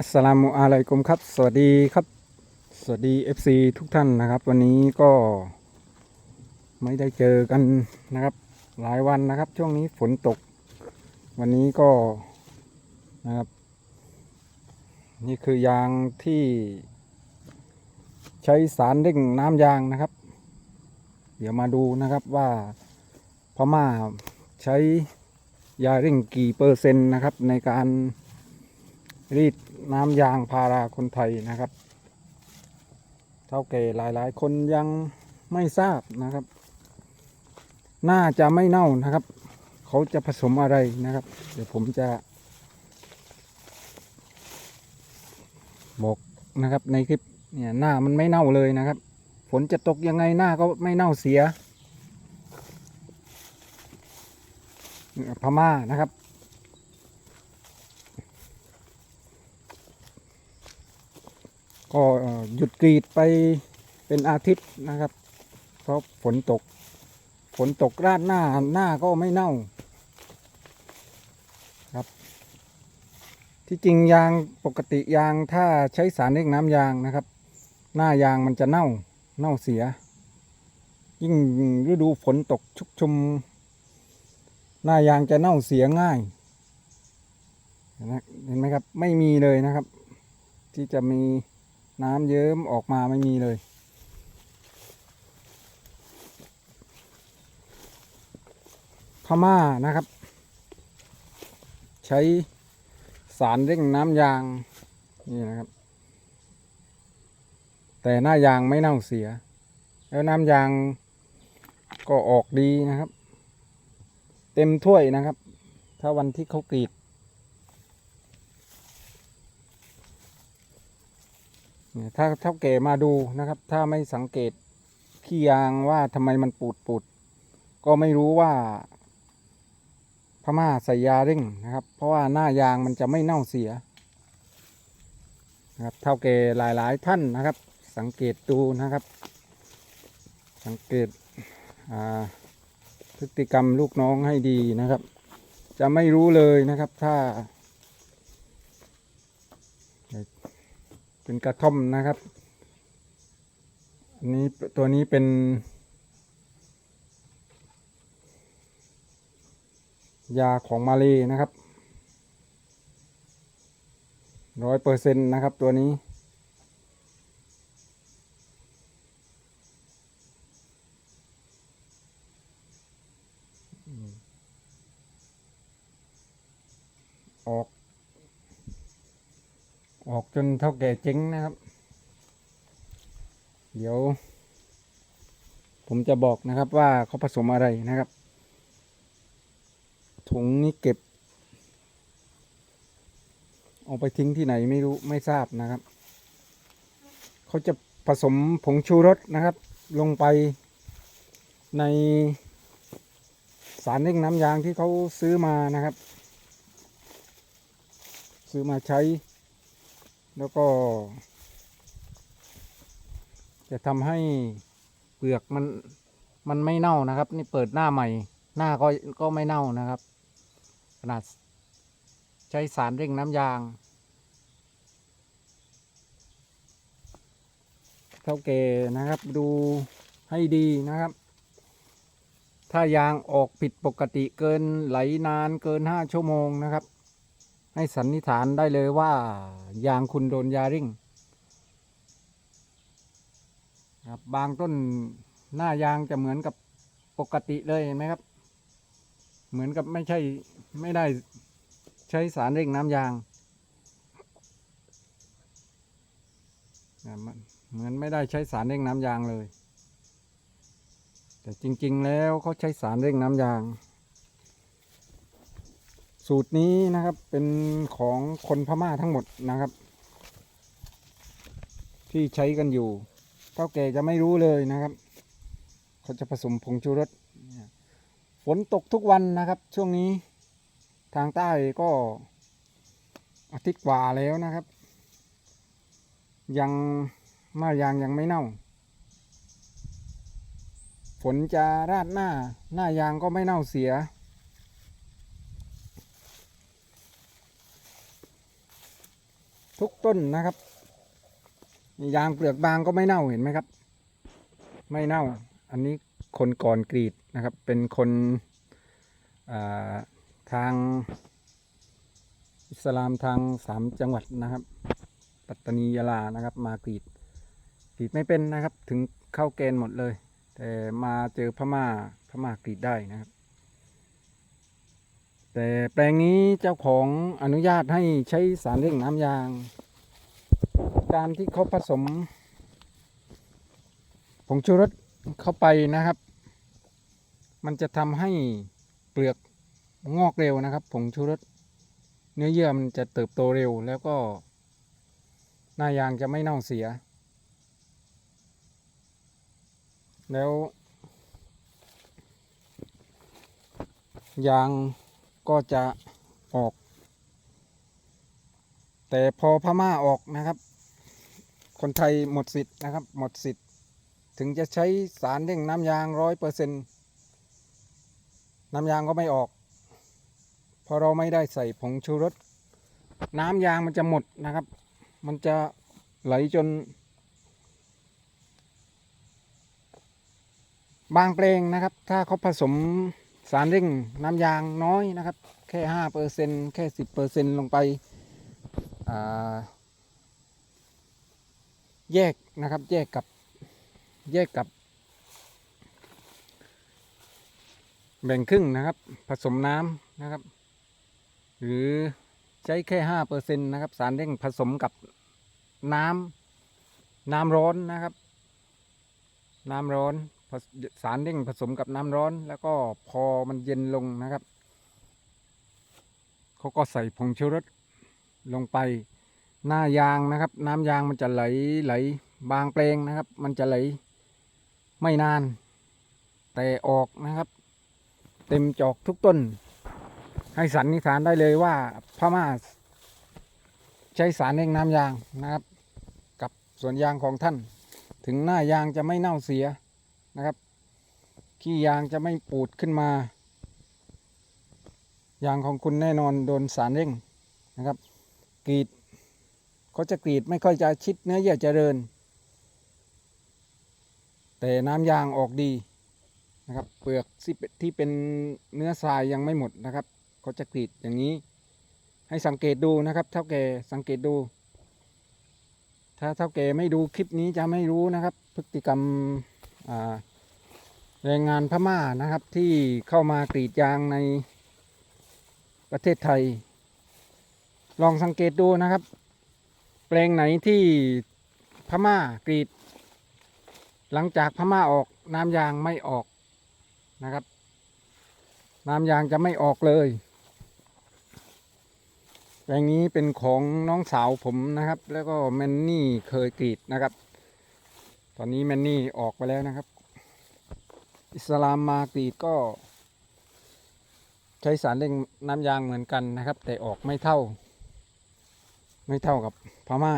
อัสลามุอะลัยกุมครับ สวัสดีครับ สวัสดี FC ทุกท่านนะครับ วันนี้ก็ไม่ได้เจอกันนะครับ หลายวันนะครับ ช่วงนี้ฝนตก วันนี้ก็นะครับ นี่คือยางที่ใช้สารเร่งน้ำยางนะครับ เดี๋ยวมาดูนะครับว่าพม่าใช้ยาเร่งกี่เปอร์เซ็นต์นะครับในการรีด น้ำยางพาราคนไทยนะครับ เท่าแก่หลายๆ คนยังไม่ทราบนะครับ น่าจะไม่เน่านะครับ เขาจะผสมอะไรนะครับ เดี๋ยวผมจะบอกนะครับในคลิปเนี่ยหน้ามันไม่เน่าเลยนะครับฝนจะตกยังไงหน้าก็ไม่เน่าเสียพม่านะครับ ก็เอ่อ หยุดกรีดไปเป็นอาทิตย์นะครับ เพราะฝนตก ฝนตกราดหน้าหน้าก็ไม่เน่าครับ ที่จริงยางปกติยางถ้าใช้สารเร่งน้ำยางนะครับ หน้ายางมันจะเน่าเน่าเสีย ยิ่งฤดูฝนตกชุกชุม หน้ายางจะเน่าเสียง่ายเห็นไหมครับไม่มีเลยนะครับ ที่จะมี น้ำเยิ้มออกมาไม่มีเลย พม่านะครับ ใช้สารเร่งน้ำยาง นี่นะครับ แต่หน้ายางไม่เน่าเสีย แล้วน้ำยางก็ออกดีนะครับ เต็มถ้วยนะครับ ถ้าวันที่เขากรีด เนี่ย ถ้าเท่าแก่มาดูนะครับ ถ้าไม่สังเกตขี้ยางว่าทำไมมันปูดปูดก็ไม่รู้ว่า พม่าใส่ยาเร่งนะครับ เพราะว่าหน้ายางมันจะไม่เน่าเสียนะครับเท่าแก่หลาย ๆ ท่านนะครับ สังเกตดูนะครับ สังเกตพฤติกรรมลูกน้องให้ดีนะครับ จะไม่รู้เลยนะครับ ถ้า เป็นกระท่อมนะครับอันนี้ตัวนี้เป็น ยาของมาเลนะครับร้อยเปอร์เซ็นต์นะครับตัวนี้ ออก ออกจนเท่าแก่เจ๊งนะครับ เดี๋ยว ผมจะบอกนะครับว่าเขาผสมอะไรนะครับ ถุงนี้เก็บ เอาไปทิ้งที่ไหนไม่รู้ไม่ทราบนะครับ เขาจะผสมผงชูรสนะครับ ลงไปในสารเร่งน้ำยางที่เขาซื้อมานะครับ ซื้อมาใช้ แล้วก็ จะทำให้เปลือกมันมันไม่เน่านะครับ นี่เปิดหน้าใหม่ หน้าก็ก็ไม่เน่านะครับ ขนาดใช้สารเร่งน้ำยาง เท่าแก่นะครับดูให้ดีนะครับ ถ้ายางออกผิดปกติเกินไหลนานเกินห้าชั่วโมงนะครับ ให้สันนิษฐานได้เลยว่ายางคุณโดนยาริ่งครับบางต้นหน้ายางจะเหมือนกับปกติเลยเห็นไหมครับ เหมือนกับไม่ใช่ไม่ได้ใช้สารเร่งน้ำยางเหมือนไม่ได้ใช้สารเร่งน้ำยางเลย แต่จริง ๆ แล้วเขาใช้สารเร่งน้ำยาง สูตรนี้นะครับเป็นของคนพม่าทั้งหมดนะครับ ที่ใช้กันอยู่เท่าแก่จะไม่รู้เลยนะครับ เขาจะผสมผงชูรสฝนตกทุกวันนะครับ ช่วงนี้ทางใต้ก็อาทิตย์กว่าแล้วนะครับ ยังมายางยังไม่เน่า ฝนจะราดหน้าหน้ายางก็ไม่เน่าเสีย ทุกต้นนะครับ ยางเปลือกบางก็ไม่เน่าเห็นไหมครับ ไม่เน่า อันนี้คนก่อนกรีดนะครับ เป็นคนทางอิสลามทางสามจังหวัดนะครับ ปัตตานียะลานะครับ มากรีดกรีดไม่เป็นนะครับ ถึงเข้าเกณฑ์หมดเลย แต่มาเจอพม่าพม่ากรีดได้นะครับ แต่แปลงนี้เจ้าของอนุญาตให้ใช้สารเร่งน้ำยาง การที่เขาผสมผงชูรสเข้าไปนะครับ มันจะทำให้เปลือกงอกเร็วนะครับ ผงชูรสเนื้อเยื่อมันจะเติบโตเร็วแล้วก็ หน้ายางจะไม่เน่าเสีย แล้ว ยาง ก็จะออก แต่พอพม่าออกนะครับ คนไทยหมดสิทธิ์นะครับ หมดสิทธิ์ ถึงจะใช้สารเร่งน้ำยางร้อยเปอร์เซ็นต์น้ำยางก็ไม่ออกพราะเราไม่ได้ใส่ผงชูรสน้ำยางมันจะหมดนะครับ มันจะไหลจน บางแปลงนะครับ ถ้าเขาผสม สารเร่งน้ำยางน้อยนะครับ แค่ห้าเปอร์เซ็นแค่สิบเปอร์เซ็นลงไปแยกนะครับ แยกกับแยกกับ แบ่งครึ่งนะครับ ผสมน้ำนะครับ หรือใช้แค่ห้าเปอร์เซ็นนะครับ สารเร่งผสมกับน้ำน้ำร้อนนะครับ น้ำร้อน สารเร่งผสมกับน้ำร้อน แล้วก็พอมันเย็นลงนะครับเขาก็ใส่ผงชูรสลงไปหน้ายางนะครับ น้ำยางมันจะไหลไหลบางแปลงนะครับ มันจะไหลไม่นาน แต่ออกนะครับ เต็มจอกทุกต้น ให้สันนิษฐานได้เลยว่าพม่าใช้สารเร่งน้ำยางนะครับ กับสวนยางของท่าน ถึงหน้ายางจะไม่เน่าเสีย นะครับขี้ยางจะไม่ปูดขึ้นมา ยางของคุณแน่นอนโดนสารเร่งนะครับกรีดเขาจะกรีดไม่ค่อยจะชิดเนื้อเยื่อเจริญ แต่น้ำยางออกดีนะครับเปลือกที่เป็นเนื้อทรายยังไม่หมดนะครับเขาจะกรีดอย่างนี้ ให้สังเกตดูนะครับเท่าแก่สังเกตดู ถ้าเท่าแก่ไม่ดูคลิปนี้จะไม่รู้นะครับ พฤติกรรม แรงงานพม่านะครับที่เข้ามากรีดยางในประเทศไทย ลองสังเกตดูนะครับ แปลงไหนที่พม่ากรีด หลังจากพม่าออกน้ำยางไม่ออกนะครับ น้ำยางจะไม่ออกเลยแปลงนี้เป็นของน้องสาวผมนะครับ แล้วก็แมนนี่เคยกรีดนะครับ ตอนนี้แมนนี่ออกไปแล้วนะครับ อิสลามมากรีดก็ ใช้สารเร่งน้ำยางเหมือนกันนะครับ แต่ออกไม่เท่า ไม่เท่ากับพม่า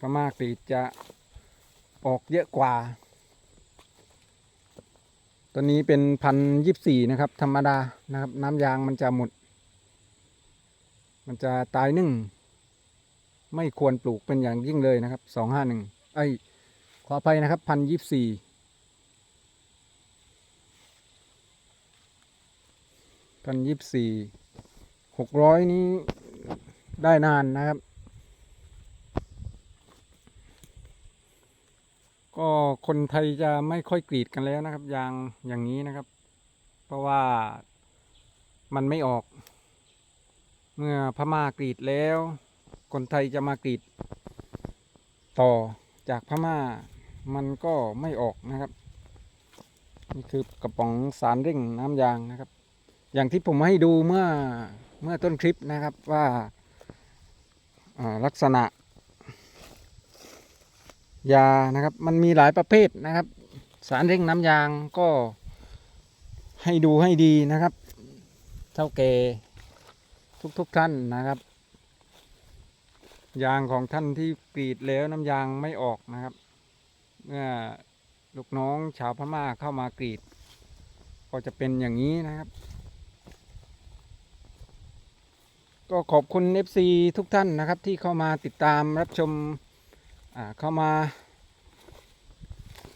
พม่ากรีดจะออกเยอะกว่า ตัวนี้เป็นพันยิบสี่นะครับ ธรรมดานะครับ น้ำยางมันจะหมด มันจะตายนึ่ง ไม่ควรปลูกเป็นอย่างยิ่งเลยนะครับสองห้าหนึ่งไอ้ขออภัยนะครับพันยิบสี่พันยิบสี่หกร้อยนี้ได้นานนะครับ ก็คนไทยจะไม่ค่อยกรีดกันแล้วนะครับ ยางอย่างนี้นะครับ เพราะว่ามันไม่ออก เมื่อพม่ากรีดแล้ว คนไทยจะมากรีดต่อจากพม่ามันก็ไม่ออกนะครับ นี่คือกระป๋องสารเร่งน้ำยางนะครับ อย่างที่ผมให้ดูเมื่อเมื่อต้นคลิปนะครับว่าาลักษณะ ยานะครับ มันมีหลายประเภทนะครับ สารเร่งน้ำยางก็ให้ดูให้ดีนะครับเท่าแก่ทุกๆทท่านนะครับ ยางของท่านที่กรีดแล้วน้ำยางไม่ออกนะครับ เมื่อลูกน้องชาวพม่าเข้ามากรีด ก็จะเป็นอย่างนี้นะครับ ก็ขอบคุณ FC ทุกท่านนะครับ ที่เข้ามาติดตามรับชมเข้ามา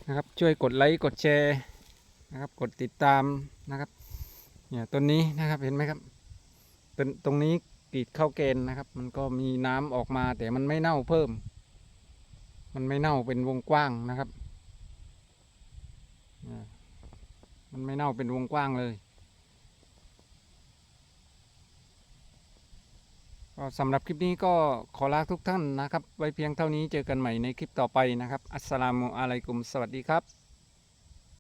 นะครับช่วยกดไลค์กดแชร์นะครับกดติดตามนะครับเนี่ยต้นนี้นะครับเห็นไหมครับต้นตรงนี้ กรีดเข้าเกณฑ์นะครับ มันก็มีน้ำออกมาแต่มันไม่เน่าเพิ่ม มันไม่เน่าเป็นวงกว้างนะครับ มันไม่เน่าเป็นวงกว้างเลย ก็สำหรับคลิปนี้ก็ขอลาทุกท่านนะครับ ไว้เพียงเท่านี้เจอกันใหม่ในคลิปต่อไปนะครับ อัสสลามุอะลัยกุม สวัสดีครับ